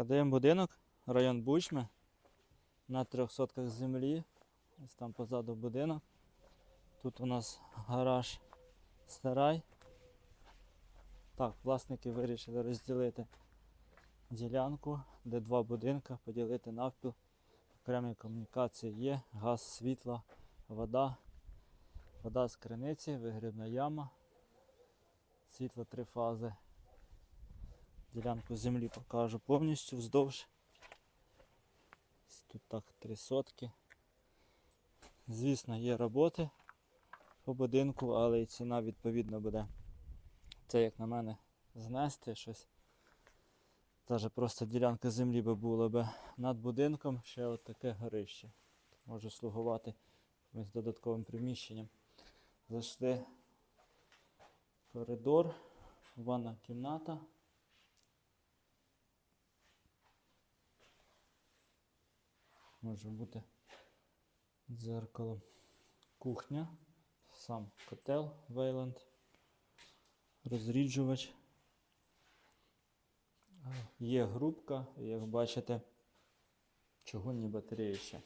Продаємо будинок, район Бучми. На трьох сотках землі. Ось там позаду будинок. Тут у нас гараж сарай. Так, власники вирішили розділити ділянку, де два будинки, поділити навпіл. Окремі комунікації є, газ, світло, вода, вода з криниці, вигрібна яма, світло три фази. Ділянку землі покажу повністю вздовж. Тут так три сотки. Звісно, є роботи по будинку, але і ціна відповідно буде. Це, як на мене, знести щось. Даже просто ділянка землі би була би над будинком ще от таке горище. Може слугувати якимось додатковим приміщенням. Зайшли коридор, ванна кімната. Може бути дзеркало. Кухня, сам котел Вейланд, розріджувач. Є грубка, як бачите, чугунні батареї ще.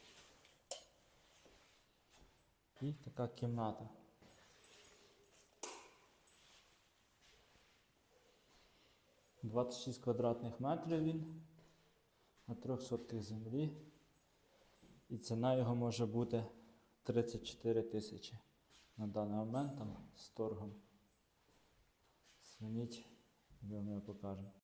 І така кімната. Двадцять шість квадратних метрів він на трьох сотках землі. І ціна його може бути 34 тисячі на даний момент там з торгом. Дзвоніть, ми вам його покажемо.